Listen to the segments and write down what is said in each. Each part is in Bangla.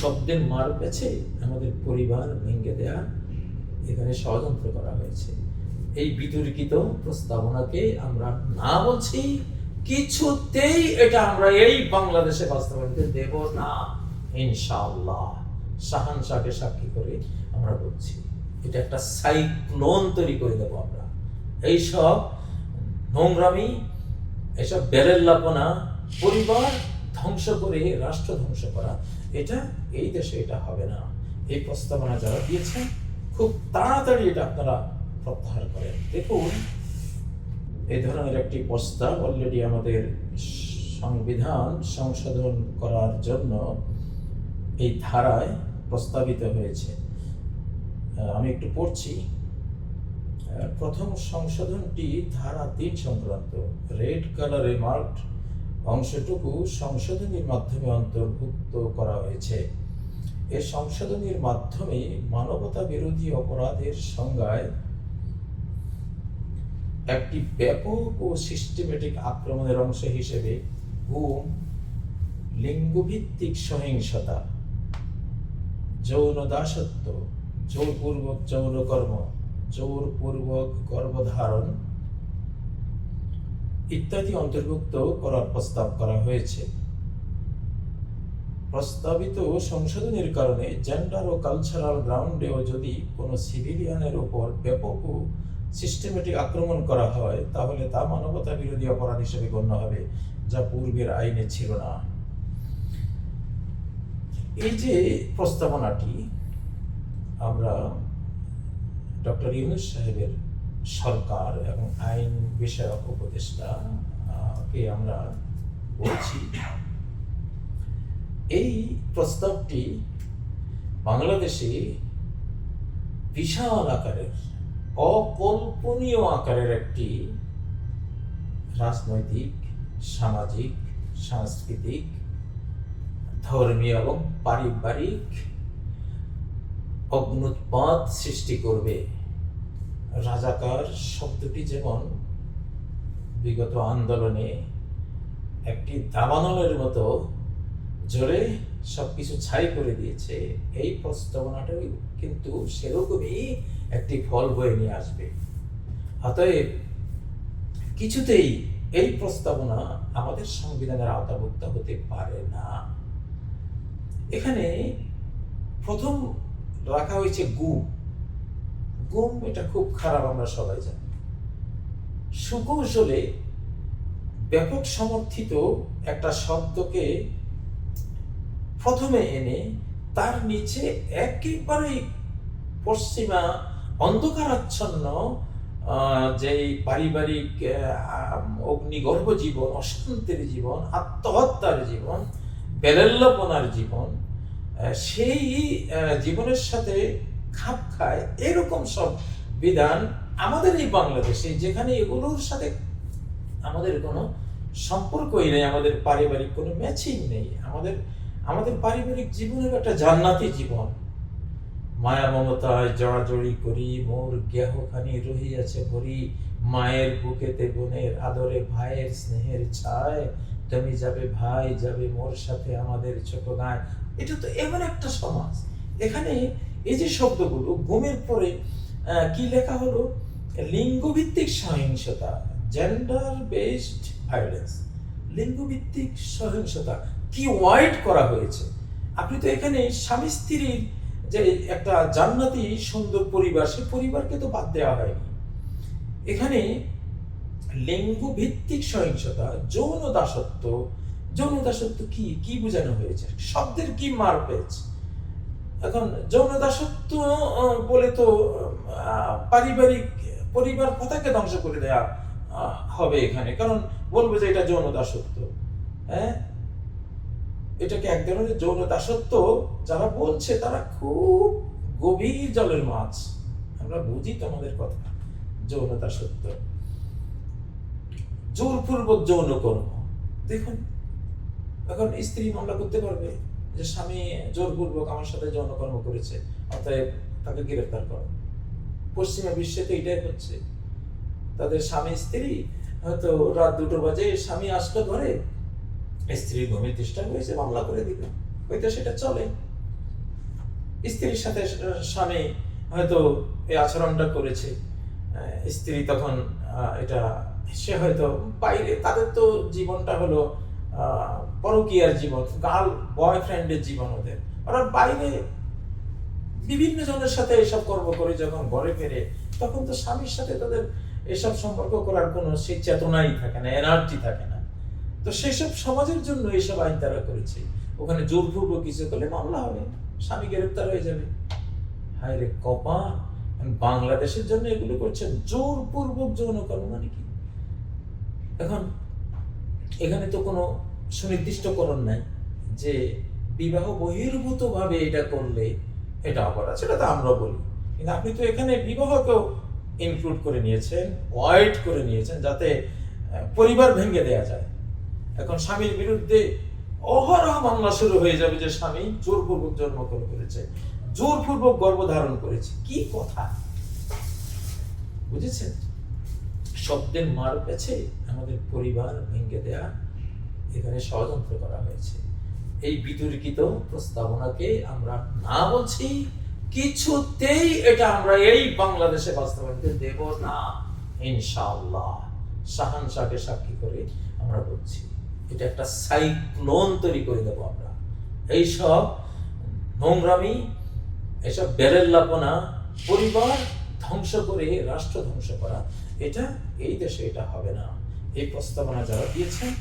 শব্দের মার পেছে আমাদের পরিবার ভেঙে দেয়া এখানে ষড়যন্ত্র করা হয়েছে। এই বিতর্কিত প্রস্তাবনাকে আমরা না বলছি, কিছুতেই এটা আমরা এই বাংলাদেশে বাস্তবায়িত দেব না, ইনশাআল্লাহ। শাহান শাহকে সাক্ষী করে আমরা বলছি, এটা একটা সাইক্লোন তৈরি করে দেবো আমরা। এইসব নোংরামি এসব বেরেল্লাপনা, পরিবার ধ্বংস করে, রাষ্ট্র ধ্বংস করা এটা এই দেশে এটা হবে না। এই প্রস্তাবনা যারা দিয়েছেন, খুব তাড়াতাড়ি এটা আপনারা প্রত্যাহার করেন। দেখুন এই ধরনের একটি প্রস্তাব অলরেডি আমাদের সংবিধান সংশোধন করার জন্য এই ধারায় প্রস্তাবিত হয়েছে। আমি একটু পড়ছি। প্রথম সংশোধনটি ধারা তিন সংক্রান্ত। রেড কালারে মার্কড অংশটুকু সংশোধনীর মাধ্যমে অন্তর্ভুক্ত করা হয়েছে। এ সংশোধনীর মাধ্যমে মানবতা বিরোধী অপরাধের সংজ্ঞায় একটি ব্যাপক ও সিস্টেমেটিক আক্রমণের অংশ হিসেবে গুম, লিঙ্গভিত্তিক সহিংসতা, যৌন দাসত্ব, জোরপূর্বক যৌনকর্ম, জোরপূর্বক গর্ভধারণ ইত্যাদি অন্তর্ভুক্ত করার প্রস্তাব করা হয়েছে। প্রস্তাবিত সংশোধনের কারণে জেন্ডার ও কালচারাল গ্রাউন্ডেও যদি কোনো সিভিলিয়ানের উপর ব্যাপক ও সিস্টেমেটিক আক্রমণ করা হয়, তাহলে তা মানবতা বিরোধী অপরাধ হিসেবে গণ্য হবে, যা পূর্বের আইনে ছিল না। এই যে প্রস্তাবনাটি, আমরা ডক্টর ইউনুস সাহেবের সরকার এবং আইন বিষয়ক উপদেষ্টা কে আমরা বলছি। এই প্রস্তাবটি বাংলাদেশে বিশাল আকারের, অকল্পনীয় আকারের একটি রাজনৈতিক, সামাজিক, সাংস্কৃতিক, ধর্মীয় এবং পারিবারিক অগ্নুৎপাত সৃষ্টি করবে। রাজাকার শব্দটি যেমন বিগত আন্দোলনে একটি দাবানলের মতো জোরে সবকিছু ছাই করে দিয়েছে, এই প্রস্তাবনাটাও কিন্তু সেরকমই একটি ফল বয়ে নিয়ে আসবে। অতএব কিছুতেই এই প্রস্তাবনা আমাদের সংবিধানের আওতাভুক্ত হতে পারে না। এখানে প্রথম রাখা হয়েছে গুম গুম এটা খুব খারাপ আমরা সবাই জানি। সুকৌশলে ব্যাপক সমর্থিত একটা শব্দকে প্রথমে এনে তার নিচে একেবারে পশ্চিমা অন্ধকারাচ্ছন্ন যেই পারিবারিক অগ্নিগর্ভ জীবন, অশান্তির জীবন, আত্মহত্যার জীবন, বেলেল্লপনার জীবন সেই জীবনের সাথে খাপ খায়, এরকম সব বিধান আমাদের এই বাংলাদেশে, যেখানে এগুলোর সাথে আমাদের কোনো সম্পর্কই নেই, আমাদের পারিবারিক কোনো ম্যাচিং নেই। আমাদের আমাদের পারিবারিক জীবনের একটা জান্নাতি জীবন। মায়া, মমতায় জড়াজড়ি করি, মোর গেহখানি রহিয়াছে ভরি, মায়ের বুকেতে বোনের আদরে, ভাইয়ের স্নেহের ছায়, তুমি যাবে ভাই, যাবে মোর সাথে আমাদের ছোট গায়। এটা তো এমন একটা সমাজ। এখানে এই যে শব্দগুলো, ঘুমের পরে কি লেখা হলো? লিঙ্গভিত্তিক সহিংসতা জেন্ডার বেসড ভায়োলেন্স লিঙ্গভিত্তিক সহিংসতা কি ওয়াইড করা হয়েছে। আপনি তো এখানে স্বামী স্ত্রীর যে একটা জান্নাতি সুন্দর পরিবার সেই পরিবারকে তো বাদ দেওয়া হয়নি। এখানে লিঙ্গ ভিত্তিক সহিংসতা, যৌন দাসত্ব যৌন দাসত্ব কি? কি বোঝানো হয়েছে? শব্দের কি মার পেয়েছে এখন যৌন দাসত্ব বলে তো পারিবারিক পরিবার কথাকে ধ্বংস করে দেয়া হবে এখানে। কারণ বলব যে এটা যৌন দাসত্ব হ্যাঁ? এটাকে এক ধরনের যৌন দাসত্ব, যারা বলছে তারা খুব গভীর জলের মাছ। আমরা বুঝি তোমাদের কথা, যৌন দাসত্ব। জোরপূর্বক যৌন কর্ম, দেখুন, এখন স্ত্রী মামলা করতে পারবে? যে স্বামী জোরপূর্বক আমার সাথে যৌনকর্ম করেছে, অতএব তাকে গ্রেফতার করো। পশ্চিমা বিশ্বে তো এটাই হচ্ছে। তাদের স্বামী স্ত্রী, হয়তো রাত দুটো বাজে, স্বামী আসলো ঘরে, স্ত্রী ঘুমের চেষ্টা হয়েছে, মামলা করে দিল। হয়তো সেটা চলে। স্ত্রীর সাথে স্বামী হয়তো এই আচরণটা করেছে। স্ত্রী তখন এটা, সে হয়তো বাইরে, তাদের তো জীবনটা হলো পরকীয়ার জীবন গার্ল বয়ফ্রেন্ডের জীবন ওদের। ওরা বাইরে বিভিন্ন জনের সাথে এসব কর্ম করে যখন ঘরে ফেরে, তখন তো স্বামীর সাথে তাদের এসব সম্পর্ক করার কোনো সেই চেতনাই থাকে না এনার্জি থাকে না। তো সেসব সমাজের জন্য এসব আইন তারা করেছে। ওখানে জোরপূর্বক কিছু করলে মামলা হবে, স্বামী গ্রেপ্তার হয়ে যাবে। হায় রে কপা বাংলাদেশের জন্য এগুলো করছেন, জোরপূর্বক যৌনকর্ম মানে কি? এখন এখানে তো কোনো সুনির্দিষ্টকরণ নাই যে বিবাহ বহির্ভূত ভাবে এটা করলে এটা অপরাধ, সেটা তো আমরা বলি। কিন্তু আপনি তো এখানে বিবাহকেও ইনক্লুড করে নিয়েছেন ওয়াইড করে নিয়েছেন যাতে পরিবার ভেঙে দেয়া যায়। এখন স্বামীর বিরুদ্ধে অহরহ মামলা শুরু হয়ে যাবে যে স্বামী জোরপূর্বক জন্মগ্রহণ করেছে, জোরপূর্বক গর্ভধারণ করেছে। কি কথা? বুঝেছেন? শব্দের মার পেছে আমাদের পরিবার ভেঙে দেয়া এখানে ষড়যন্ত্র করা হয়েছে। এই বিতর্কিত প্রস্তাবনাকে আমরা না বলছি, কিছুতেই এটা আমরা এই বাংলাদেশে বাস্তবায়িত দেব না, ইনশাআল্লাহ। শাহান শাহকে সাক্ষী করে আমরা বলছি, এটা একটা সাইক্লোন তৈরি করে দেব আমরা। এইসব নোংরামি, এসব বেরেল্লাপনা, পরিবার ধ্বংস করে, রাষ্ট্র ধ্বংস করা, এটা এই দেশে এটা হবে না। এই প্রস্তাবনা যারা দিয়েছেন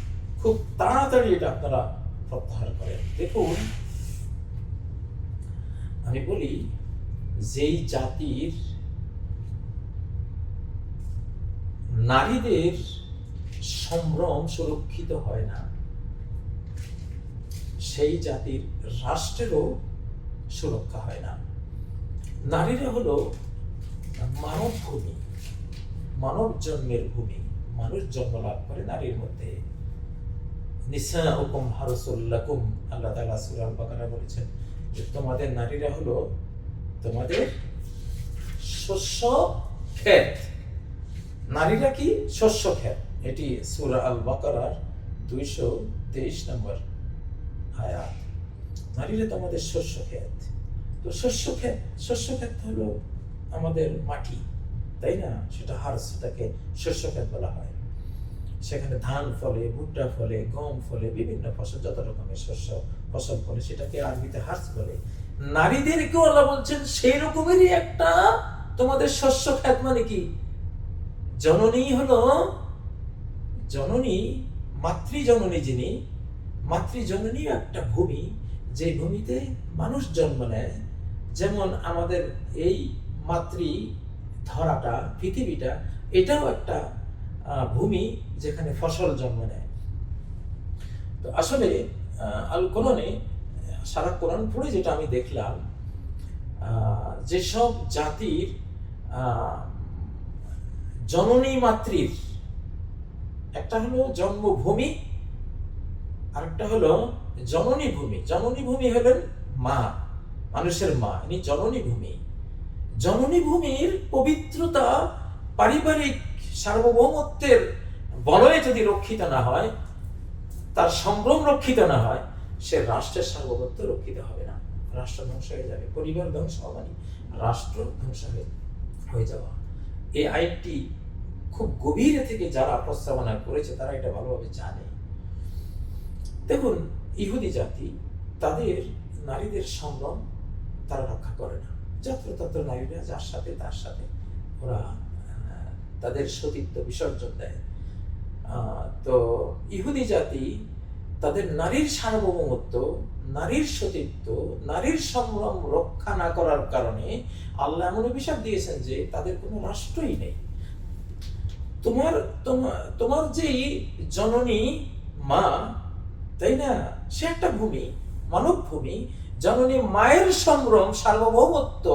খুব তাড়াতাড়ি এটা আপনারা প্রত্যাহার করেন। দেখুন, আমি বলি, যেই জাতির নারীদের সম্ভ্রম সুরক্ষিত হয় না, সেই জাতির রাষ্ট্রেরও সুরক্ষা হয় না। নারীরা হলো মানব ভূমি মানব জন্মের ভূমি, মানুষ জন্ম লাভ করে নারীর মধ্যে। নিসাউকুম হারসুল্লাকুম, আল্লাহ তাআলা সূরা আল বাকারা বলেছেন তোমাদের নারীরা হলো তোমাদের শস্য ক্ষেত। নারীরা কি শস্য ক্ষেত? এটি সূরা আল বাকারার দুইশো তেইশ নম্বর আয়াত। নারীরা তোমাদের শস্য ক্ষেত। তো শস্য ক্ষেত শস্য ক্ষেত হলো আমাদের মাটি, তাই না? সেটা হার সেটাকে শস্য ক্ষেত বলা হয়। সেখানে ধান ফলে, ভুট্টা ফলে, গম ফলে, বিভিন্ন ফসল, যত রকমের শস্য, ফসল ফলে, সেটাকে আরবিতে হার্স বলে। নারীদেরকেও আল্লাহ বলছেন সেই রকমেরই একটা তোমাদের শস্য খ্যাত মানে কি? জননী হলো, জননী মাতৃ জননী যিনি মাতৃ জননী একটা ভূমি। যে ভূমিতে মানুষ জন্ম নেয়, যেমন আমাদের এই মাতৃ ধরাটা পৃথিবীটা, এটাও একটা ভূমি। যেখানে ফসল জন্ম নেয়। তো আসলে আল কোরআনে সারা কোরআন পড়ে যেটা আমি দেখলাম যেসব জাতির জননী মাতৃর, একটা হলো জন্মভূমি, আরেকটা হলো জননী ভূমি। জননী ভূমি হলেন মা, মানুষের মা, ইনি জননী ভূমি। জননী ভূমির পবিত্রতা পারিবারিক সার্বভৌমত্বের বলয়ে যদি রক্ষিত না হয়, তার সম্ভ্রম রক্ষিত না হয়, সে রাষ্ট্রের সার্বভৌমত্ব রক্ষিত হবে না। রাষ্ট্র ধ্বংস হয়ে যাবে, পরিবার ধ্বংস হওয়া মানে রাষ্ট্র ধ্বংস হয়ে যাওয়া। এই আইনটি খুব গভীরে থেকে যারা প্রস্তাবনা করেছে, তারা এটা ভালোভাবে জানে। দেখুন, ইহুদি জাতি, তাদের নারীদের সম্ভ্রম তারা রক্ষা করে না। যত্রতত্র নারীরা যার সাথে, তার সাথে ওরা তাদের সতীত্ব বিসর্জন দেয়। তো ইহুদি জাতি তাদের নারীর সার্বভৌমত্ব, নারীর সতীত্ব, নারীর সম্ভ্রম রক্ষা না করার কারণে আল্লাহ এমন অভিশাপ দিয়েছেন যে তাদের কোনো রাষ্ট্রই নেই। তোমার তোমার যেই জননী মা, তাই না? সে একটা ভূমি মানব ভূমি জননী মায়ের সম্ভ্রম সার্বভৌমত্ব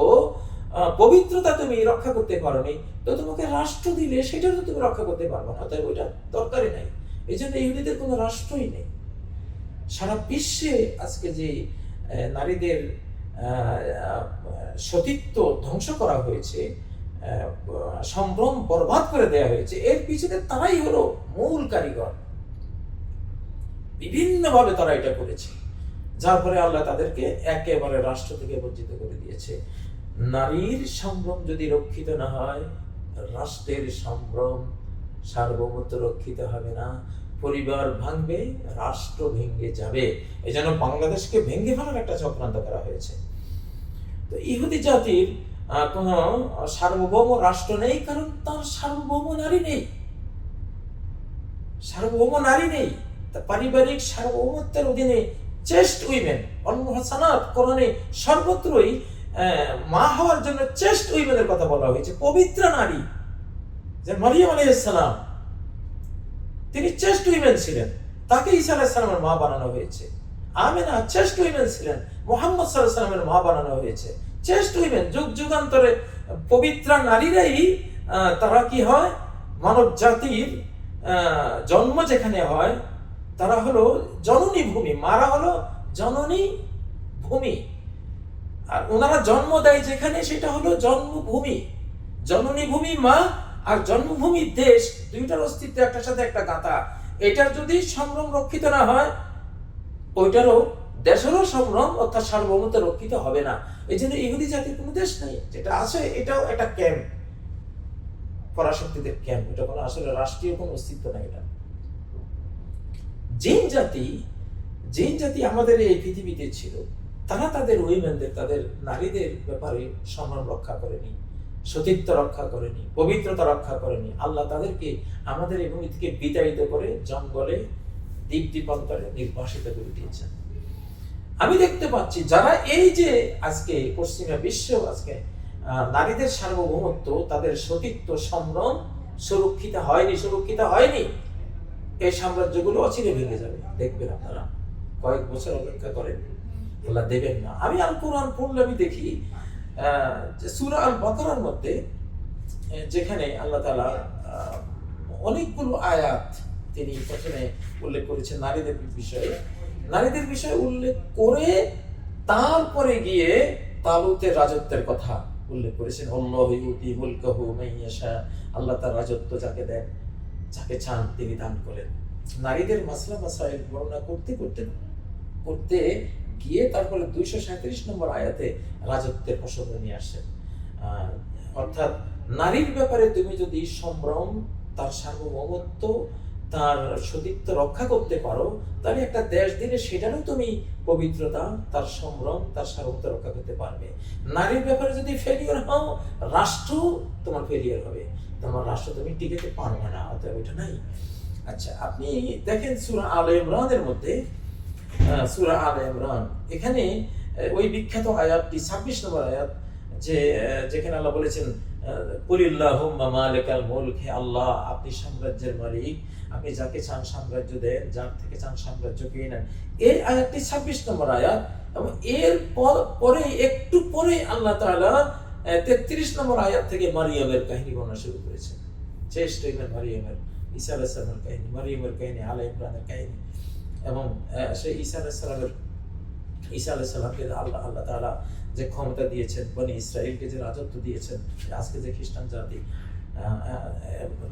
পবিত্রতা তুমি রক্ষা করতে পারোনি, তো তোমাকে রাষ্ট্র দিলে সেটা তো তুমি রক্ষা করতে পারবে না তাই ওইটা দরকারই নাই। এই জন্য ইহুদিদের কোনো রাষ্ট্রই নেই। সারা বিশ্বে আজকে যে নারীদের সতীত্ব ধ্বংস করা হয়েছে সম্ভ্রম বরবাদ করে দেওয়া হয়েছে, এর পিছনে তারাই হলো মূল কারিগর। বিভিন্নভাবে তারা এটা করেছে, যার ফলে আল্লাহ তাদেরকে একেবারে রাষ্ট্র থেকে বঞ্চিত করে দিয়েছে। নারীর সম্ভ্রম যদি রক্ষিত না হয়, রাষ্ট্রের সম্ভ্রম সার্বভৌমত্ব রক্ষিত হবে না। পরিবার ভাঙবে, রাষ্ট্র ভেঙে যাবে। এই জন্য বাংলাদেশকে ভেঙে ফেলার একটা চক্রান্ত করা হয়েছে। তো ইহুদি জাতির কোনো সার্বভৌম রাষ্ট্র নেই, কারণ তার সার্বভৌম নারী নেই। সার্বভৌম নারী নেই। তা পারিবারিক সার্বভৌমত্বের অধীনে চেস্ট উইমেন, অন্য হাসানাত কোরআনে সর্বত্রই মা হওয়ার জন্য চেস্ট উইমেনের কথা বলা হয়েছে। পবিত্র নারী, যে মারিয়াম আলাইসালাম তিনি চেস্ট উইমেন ছিলেন। তাকে ঈসা আলাইসালামের মা বানানো হয়েছে। আমেনা চেস্ট উইমেন ছিলেন। মোহাম্মদ সাল্লাহ সাল্লামের মা বানানো হয়েছে। চেস্ট উইমেন যুগ যুগান্তরে পবিত্র নারীরাই তারা কি হয়? মানব জাতির জন্ম যেখানে হয়, তারা হলো জননী ভূমি। মারা হলো জননী ভূমি। আর ওনারা জন্ম দেয় যেখানে, সেটা হলো জন্মভূমি। জননী ভূমি মা আর জন্মভূমি দেশ, দুইটার অস্তিত্ব একটার সাথে একটা গাঁথা। এটার যদি সম্ভ্রম রক্ষিত না হয়, ওইটারও দেশেরও সম্ভ্রম অর্থাৎ সার্বভৌমত্ব রক্ষিত হবে না। এই জন্য ইহুদি জাতির কোনো দেশ নেই। যেটা আছে, এটাও একটা ক্যাম্প। পরাশক্তিদের ক্যাম্প। এটা কোনো আসলে রাষ্ট্রীয় কোনো অস্তিত্ব নাই এটা। জিন জাতি জিন জাতি আমাদের এই পৃথিবীতে ছিল। তারা তাদের উইমেনদের তাদের নারীদের ব্যাপারে সম্মান রক্ষা করেনি, সতীত্ব রক্ষা করেনি, পবিত্রতা রক্ষা করেনি। আল্লাহ তাদেরকে আমাদের এই ভূমি থেকে বিতাড়িত করে জঙ্গলে, দ্বীপ দ্বীপান্তরে নির্বাসিত করে দিয়েছেন। আমি দেখতে পাচ্ছি যারা এই যে আজকে পশ্চিমা বিশ্ব আজকে নারীদের সার্বভৌমত্ব, তাদের সতীত্ব সম্ভ্রম সুরক্ষিত হয়নি সুরক্ষিত হয়নি, এই সাম্রাজ্যগুলো অচিরে ভেঙে যাবে। দেখবেন আপনারা, কয়েক বছর অপেক্ষা করেন। আল্লাহ দেবেন না। আমি আল কোরআন পড়লে আমি দেখি যে সূরা আল বাকারার মধ্যে যেখানে আল্লাহ তালা অনেকগুলো আয়াত তিনি প্রথমে উল্লেখ করেছেন নারীদের বিষয়ে। নারীদের বিষয়ে উল্লেখ করে তারপরে গিয়ে তালুতের রাজত্বের কথা উল্লেখ করেছেন। অল্লাহ ইউতি মুলকাহু মাইয়াশা আল্লাহ তার রাজত্ব যাকে দেন, যাকে চান তিনি দান করেন। নারীদের মাসলা মাসাইল বর্ণনা করতে করতে করতে গিয়ে তারপরে দুইশো সাঁত্রিশ নম্বর আয়াতে রাজত্বের প্রসঙ্গ নিয়ে আসছেন আহ, অর্থাৎ নারীর ব্যাপারে তুমি যদি সম্ভ্রম তার সার্বভৌমত্ব তার সতীত্ব রক্ষা করতে পারো তাহলে একটা দেশ দিলে সেটারও তুমি পবিত্রতা তার সম্ভ্রম তার সার্বভৌমত্ব রক্ষা করতে পারবে। নারীর ব্যাপারে যদি ফেলিয়ার হও রাষ্ট্র তোমার ফেলিয়ার হবে। তোমার রাষ্ট্র তুমি টিকেতে পারবে না অতএব এটা নাই। আচ্ছা আপনি দেখেন সুরা আল ইমরানের মধ্যে সুরা আল ইমরান। এখানে ওই বিখ্যাত আয়াতটি, ছাব্বিশ নম্বর আয়াত, যে যেখানে আল্লাহ বলেছেন আল্লাহ, আপনি সাম্রাজ্যের মালিক, আপনি যাকে চান সাম্রাজ্য দেন, যার থেকে চান সাম্রাজ্য পেয়ে নেন। এই আয়াতটি ছাব্বিশ নম্বর আয়াত, এবং এর পর- পরে একটু পরে আল্লাহ তাআলা তেত্রিশ নম্বর আয়াত থেকে মারিয়ামের কাহিনী বর্ণনা শুরু করেছেন। ইমের মারিয়ামের, ঈসা আলাইসালামের কাহিনী, মারিয়ামের কাহিনী, আলা ইমরানের কাহিনী। এবং সেই ঈসা আলাইসালামের ঈসা আলাইসালামকে আল্লাহ আল্লাহ তাআলা যে ক্ষমতা দিয়েছেন, বনি ইসরায়েলকে যে রাজত্ব দিয়েছেন আজকে যে খ্রিস্টান জাতি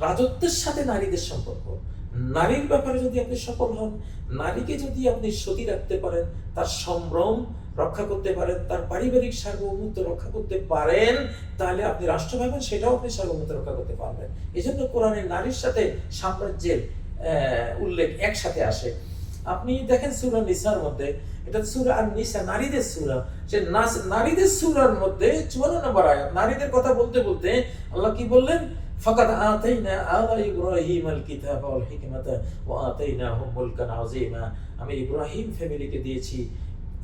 রাজত্বের সাথে নারীদের সম্পর্ক। নারীর ব্যাপারে যদি আপনি সফল হন, নারীকে যদি আপনি সতী রাখতে পারেন, তার সম্ভ্রম রক্ষা করতে পারেন, তার পারিবারিক সার্বভৌমত্ব রক্ষা করতে পারেন, তাহলে আপনি রাষ্ট্র ভাবেন সেটাও আপনি সার্বভৌমত্ব রক্ষা করতে পারবেন। এই জন্য কোরআনে নারীর সাথে সাম্রাজ্যের উল্লেখ একসাথে আসে। আপনি দেখেন সুরা নিসার মধ্যে, এটা সুরা আর নিসা নারীদের সুরা। সে নারীদের সুরার মধ্যে চুয়ান্ন নম্বর আয়াত, নারীদের কথা বলতে বলতে আল্লাহ কি বললেন? ইব্রাহিম আল কিতাব ওয়াল হিকমাতা ওয়া আতাইনাহুম মুলকান আযীমা। আমি ইব্রাহিম ফ্যামিলিকে দিয়েছি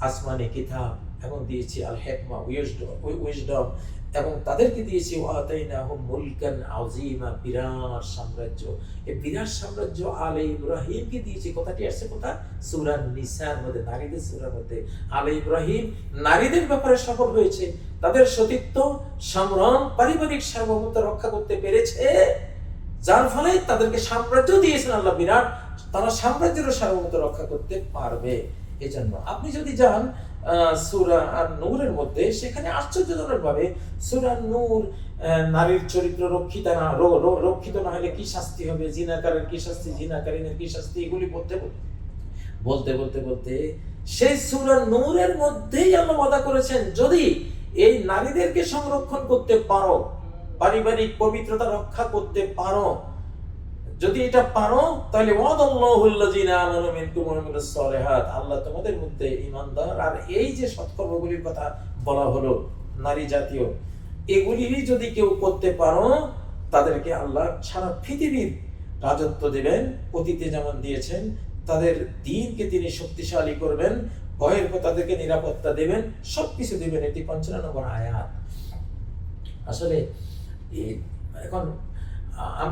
আসমানি কিতাব। এবং দিয়েছি আল হিকমা উইজডম এবং তাদেরকে দিয়েছি মুলকান আযীমা, বিরাট সাম্রাজ্য। এই বিরাট সাম্রাজ্য আলে ইব্রাহিমকে দিয়েছি। কথাটি আসছে কোথা সূরা নিসার মধ্যে, নারীদের সূরার মধ্যে। আলে ইব্রাহিম নারীদের ব্যাপারে সফল হয়েছে। তাদের সতীত্ব সম্ভ্রম পারিবারিক সার্বভৌমত্ব রক্ষা করতে পেরেছে। যার ফলে তাদেরকে সাম্রাজ্য দিয়েছেন আল্লাহ বিরাট। তারা সাম্রাজ্যের সার্বভৌমত্ব রক্ষা করতে পারবে। এজন্য আপনি যদি যান সূরা আর নূরের মধ্যে সেখানে সূরা নূর নারীর চরিত্র না রক্ষিত না হলে কি শাস্তি হবে? জিনাকারের কি শাস্তি? জিনাকারিনের কি শাস্তি? এগুলি বলতে বলতে বলতে বলতে বলতে সেই সূরা নূরের মধ্যেই আল্লাহ ওয়াদা করেছেন, যদি এই নারীদেরকে সংরক্ষণ করতে পারো, পারিবারিক পবিত্রতা রক্ষা করতে পারো যদি এটা পারো, তাহলে আল্লাহ তোমাদের মধ্যে ঈমানদার। আর এই যে সৎকর্মগুলির কথা বলা হলো, নারী জাতীয়, এগুলি যদি কেউ করতে পারো, তাদেরকে আল্লাহ সারা পৃথিবীর রাজত্ব দেবেন। অতীতে যেমন দিয়েছেন, তাদের দিনকে তিনি শক্তিশালী করবেন, ভয়ের তাদেরকে নিরাপত্তা দেবেন, সবকিছু দেবেন। এটি পঞ্চান্ন নম্বর আয়াত। আসলে এখন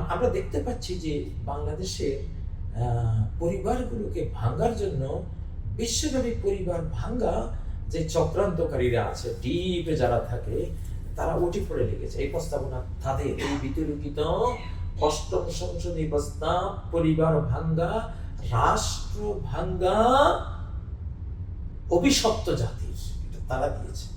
আমরা দেখতে পাচ্ছি যে বাংলাদেশের আহ, পরিবারগুলোকে ভাঙার জন্য বিশ্বব্যাপী পরিবার ভাঙ্গা যে চক্রান্তকারীরা আছে ডিপে যারা থাকে তারা উঠে পড়ে লেগেছে। এই প্রস্তাবনা তাদের এই বিতর্কিত অষ্টম সংসদী প্রস্তাব পরিবার ভাঙ্গা রাষ্ট্র ভাঙ্গা অভিশপ্ত জাতির তারা দিয়েছে।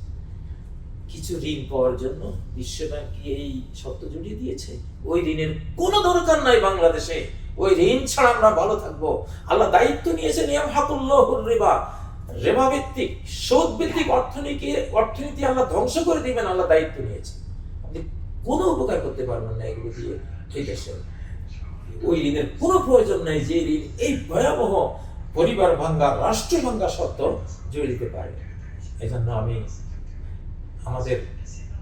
কিছু ঋণ পাওয়ার জন্য বিশ্বব্যাংক কি এই শর্ত জড়িয়ে দিয়েছে? ওই ঋণের কোনো দরকার নাই বাংলাদেশে। ওই ঋণ ছাড়া আমরা ভালো থাকব। আল্লাহ দায়িত্ব নিয়েছে নিয়ম হাকুল্লাহুর রেবা। রেবা ভিত্তিক ভিত্তিক অর্থনীতি অর্থনীতি আল্লাহ ধ্বংস করে দিবেন, আল্লাহ দায়িত্ব নিয়েছে আপনি কোনো উপকার করতে পারবেন না এগুলো দিয়ে এই দেশে। ওই ঋণের কোনো প্রয়োজন নাই, যে ঋণ এই ভয়াবহ পরিবার ভাঙ্গা, রাষ্ট্র ভাঙ্গা শর্ত জড়িয়ে দিতে পারে। জন্য আমি আমাদের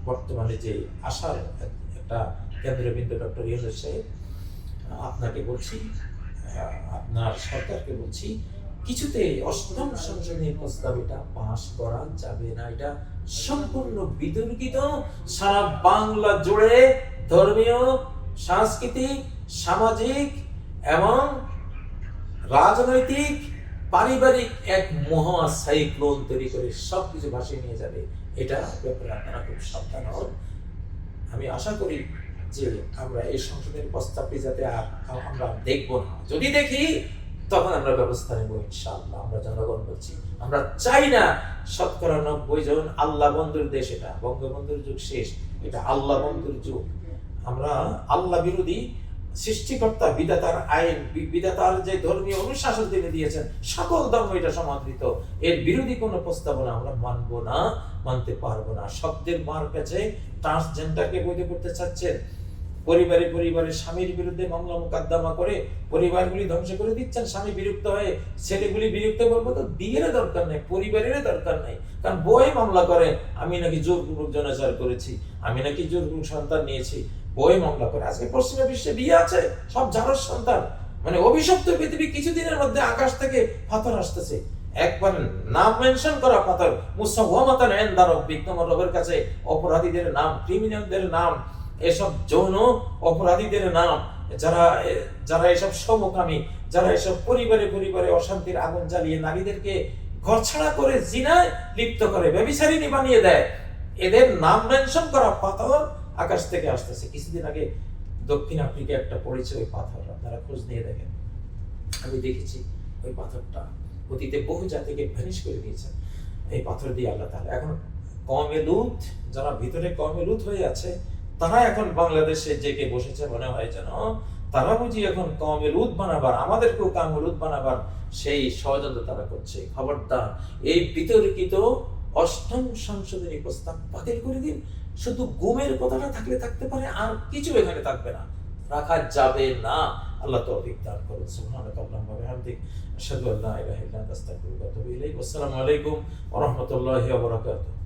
বর্তমানে যে আশার একটা কেন্দ্রবিন্দু ডক্টর ইউনুস সাহেব, আপনাকে বলছি আপনার সরকারকে বলছি, কিছুতে অষ্টম সংশোধনী প্রস্তাব এটা পাশ করা যাবে না। এটা সম্পূর্ণ বিতর্কিত, সারা বাংলা জুড়ে ধর্মীয়, সাংস্কৃতিক, সামাজিক এবং রাজনৈতিক, পারিবারিক এক মহা সাইক্লোন তৈরি করে সবকিছু ভাসিয়ে নিয়ে যাবে। এটা ব্যাপারে আপনারা খুব সাবধান হন। আমি আশা করি যে আমরা এই সংসদের প্রস্তাবটি যাতে আমরা দেখব না। যদি দেখি, তখন আমরা ব্যবস্থা নেব ইনশাআল্লাহ। আমরা জনগণ বলছি, আমরা চাই না শতকরা নব্বই জন আল্লাহ বন্ধুর দেশ এটা, বঙ্গবন্ধুর যুগ শেষ, এটা আল্লাহ বন্ধুর যুগ। আমরা আল্লাহ বিরোধী সৃষ্টিকর্তা, বিধাতার আইন বিধাতার যে ধর্মীয় অনুশাসন তিনি দিয়েছেন, সকল ধর্ম এটা সমাদৃত। এর বিরোধী কোনো প্রস্তাবনা আমরা মানব না, মানতে পারব না। শব্দের মার কাছে ট্রান্সজেন্ডারকে বৈধ করতে চাচ্ছেন। পরিবারে পরিবারে স্বামীর বিরুদ্ধে মামলা মোকদ্দমা করে পরিবারগুলি ধ্বংস করে দিচ্ছেন, স্বামী বিরক্ত হয়ে ছেলেগুলি বিরক্ত করব তো বিয়ের দরকার নেই পরিবারের দরকার নেই। কারণ বই মামলা করে, আমি নাকি জোরপূর্বক জনাচার করেছি, আমি নাকি জোরপূর্বক সন্তান নিয়েছি। বই মামলা করে। আজকে পশ্চিমা বিশ্বে বিয়ে আছে, সব যারোর সন্তান। মানে অভিশপ্ত পৃথিবী কিছুদিনের মধ্যে আকাশ থেকে পাথর আসতেছে। একবার নাম মেনশন করা পাথর রবের কাছে অপরাধীদের নাম ক্রিমিনালদের নাম, এসব যৌন অপরাধীদের নাম, যারা যারা এসব সমকামী, যারা এসব পরিবারে পরিবারে অশান্তির আগুন জ্বালিয়ে নারীদেরকে ঘরছাড়া করে, জিনায় লিপ্ত করে, ব্যবিচারিণী বানিয়ে দেয়। এদের নাম মেনশন করা পাথর আকাশ থেকে আসতেছে। কিছুদিন আগে দক্ষিণ আফ্রিকা একটা পড়েছে ওই পাথর, আপনারা খোঁজ নিয়ে দেখেন। আমি দেখেছি ওই পাথরটা অতীতে বহু জাতিকে ভ্যানিশ করে দিয়েছে। এই পাথর দিয়ে আল্লাহ তাআলা এখন কমে লুত, যারা ভিতরে কমে লুত হয়ে আছে, তারা এখন বাংলাদেশে জেগে বসেছে, মনে হয় যেন তারা বুঝি এখন কমে লুত বানাবার, আমাদেরকেও কামে লুত বানাবার সেই ষড়যন্ত্র তারা করছে। খবরদার, এই বিতর্কিত অষ্টম সংশোধনী প্রস্তাব বাতিল করে দিন শুধু গুমের কথাটা থাকলে থাকতে পারে, আর কিছু এখানে থাকবে না। রাখা যাবে না। আল্লাহ তৌফিক দান করুন। সুবহানাকা আল্লাহুম্মা ওয়া বিহামদিক। আশহাদু আল্লা ইলাহা ইল্লা আনতা আস্তাগফিরুকা ওয়া আতুবু ইলাইক। আসসালামু আলাইকুম ওয়া রাহমাতুল্লাহি ওয়া বারাকাতুহু।